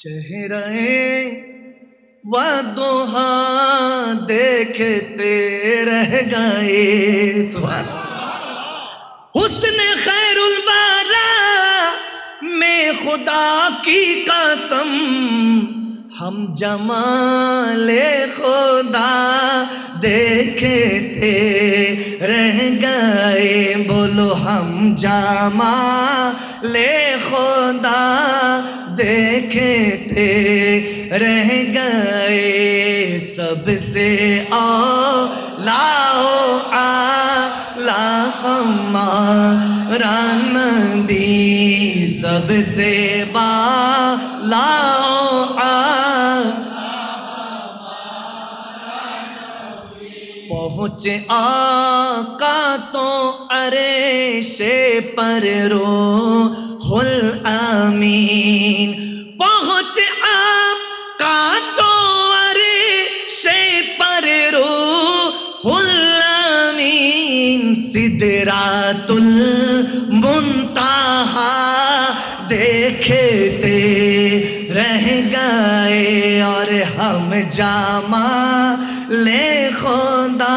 चेहरे वदोहा देखते रह गए हुस्न खैरुल बारा में खुदा की कसम, हम जमाले खुदा देखते रह गए, बोलो हम जमा ले खुदा देखते रह गए सबसे आओ लाओ आ ला हमारा नबी सबसे बा लाओ आ पहुँचे आका तो अरे शे पर रो हुल अमीन पहुँचे आका तो अरे शे पर रो हुल अमीन सिदरातुल मुंताहा देखते रह गए और हम जामा ले खुदा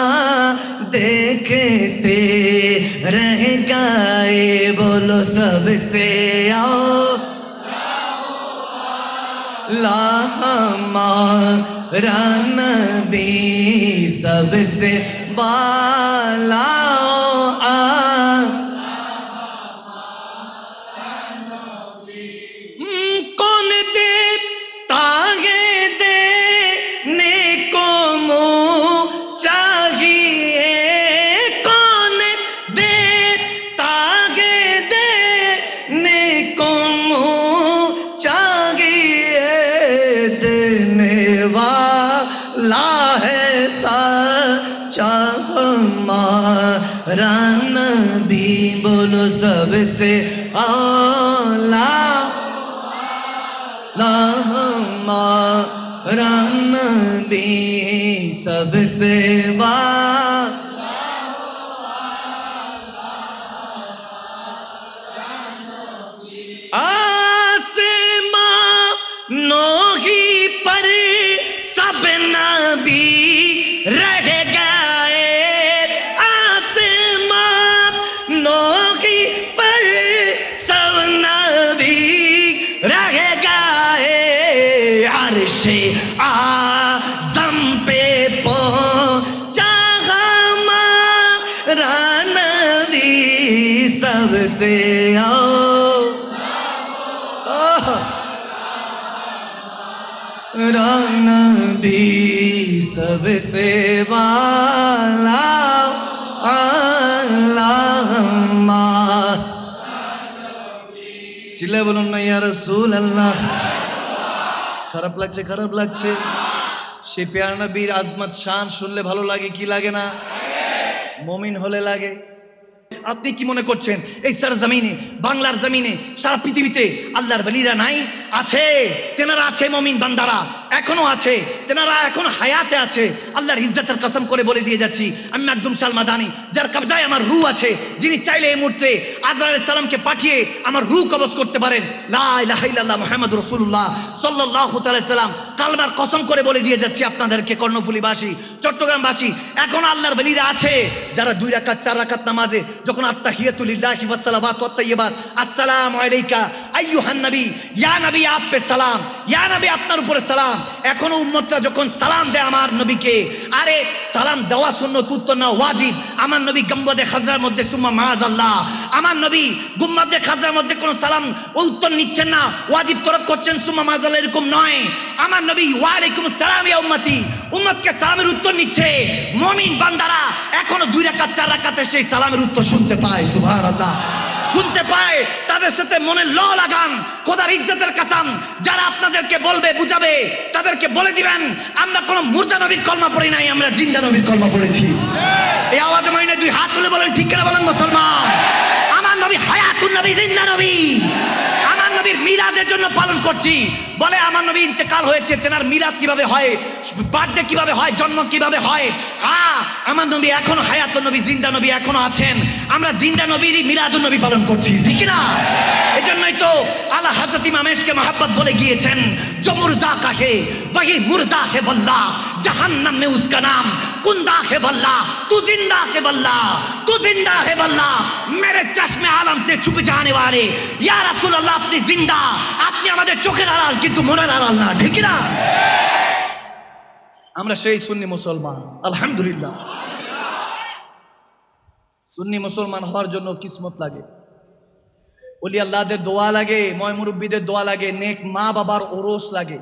देखते रह गए बोलो सबसे आओ लाहमारा नबी सबसे बालाओ हमारा नबी बोलो सबसे आला हमारा नबी सबसे अर्शे आजम पे पहुंचा हमारा नबी सबसे आओ नबी सबसे वाला আল্লাহুম্মা চিল্লায় বলুন না ইয়া রাসূল আল্লাহ খারাপ লাগছে খারাপ লাগছে। সে পেয়ার বীর আজমাত শান শুনলে ভালো লাগে, কি লাগে না? মমিন হলে লাগে। আপনি কি মনে করছেন? এই সার জমিনে বাংলার জমিনে, সারা পৃথিবীতে আল্লাহর বলিরা নাই? আছে, তেনারা আছে মমিন বান্দারা। এখনও আছে, তেনারা এখন হায়াতে আছে। আল্লাহর ইজ্জতের কসম করে বলে দিয়ে যাচ্ছি, আমি একদম সালমা দানি যার কবজায় আমার রু আছে, যিনি চাইলে এই মুহূর্তে আজরাইল সালামকে পাঠিয়ে আমার রু কবজ করতে পারেন। লা ইলাহা ইল্লাল্লাহ মুহাম্মাদুর রাসূলুল্লাহ সাল্লাল্লাহু তাআলা সাল্লাম কালমার কসম করে বলে দিয়ে যাচ্ছি আপনাদেরকে, কর্ণফুলীবাসী, চট্টগ্রামবাসী, এখন আল্লাহর বলিরা আছে, যারা দুই রাকাত, চার রাকাত নামাজে যখন আত্তাহিয়াতুলিল্লাহি ওয়াস সালাওয়াত ওয়াত তাইয়্যিবাত, আসসালামু আলাইকা, আইয়ুহান নবী, ইয়া নবী আপ পে সালাম, ইয়া নবী আপনার উপরে সালাম। এখনও যখন সালাম দেয় আমার নবীকে, আরে সালাম দেওয়া সুন্নত, উত্তর না, ওয়াজিব। আমার নবী গম্বদে খাজরার মধ্যে, সুম্মা মাআজাল্লাহ আমার নবী খাজরার মধ্যে কোনো সালাম, উত্তর নিচ্ছেন না, ওয়াজিব তরক করছেন, সুম্মা মাআজাল্লাহ এরকম নয়। আমার নবী, ওয়ালাইকুম সালাম, ইয়া উম্মতি। উম্মতকে সালামের উত্তর নিচ্ছে। মমিন বান্দারা এখনও দুই রাকাত, চার রাকাতে সেই সালামের উত্তর শুনতে পায় শুনতে পায়, তাদের সাথে মনে ল লাগান, খোদার ইজ্জতের কাসাম যারা আপনাদেরকে বলবে, বুঝাবে, তাদেরকে বলে দিবেন, আমরা কোন মুর্দা নবীর কলমা পড়ি নাই, আমরা জিন্দা নবীর কলমা পড়েছি। এই আওয়াজে মাইনে দুই হাত তুলে বলেন, ঠিক করে বলেন মুসলমান? আমার নবী হায়াতুন নবী, জিন্দা নবী। আমার নবীর মিলাদের জন্য পালন করছি। বলে, আমার নবী ইন্তেকাল হয়েছে, তেনার মিলাদ কীভাবে হয়, বার্থডে কীভাবে হয়, জন্ম কীভাবে হয়? হ্যাঁ আমার নবী এখনও হায়াত নবী, জিন্দা নবী এখনও আছেন। আমরা জিন্দা নবীর মিলাদুল নবী পালন করছি, ঠিক না এজন্যই তো আল্লাহ হাজরত ইমামেশকে মহাব্বত বলে গিয়েছেন জমুরদা কাহে ওয়াহি মুরদা হে বল্লা, জাহান্নাম মে উসকা নাম, কুন্দা হে বল্লা, তু জিন্দা হে বল্লা, তু জিন্দা হে বল্লা, মেরে চশমে আলম সে ছুপে জানে ওয়ালে ইয়া রাসূলুল্লাহ, আপনি জিন্দা, আপনি আমাদের চোখের আড়াল, কিন্তু মনের আড়াল না, ঠিক না আমরা সেই সুন্নি মুসলমান, আলহামদুলিল্লাহ। সুন্নি মুসলমান হওয়ার জন্য কিসমত লাগে। অলি আল্লাহদের দোয়া লাগে, ময় মুরব্বীদের দোয়া লাগে, নেক মা বাবার ওরস লাগে।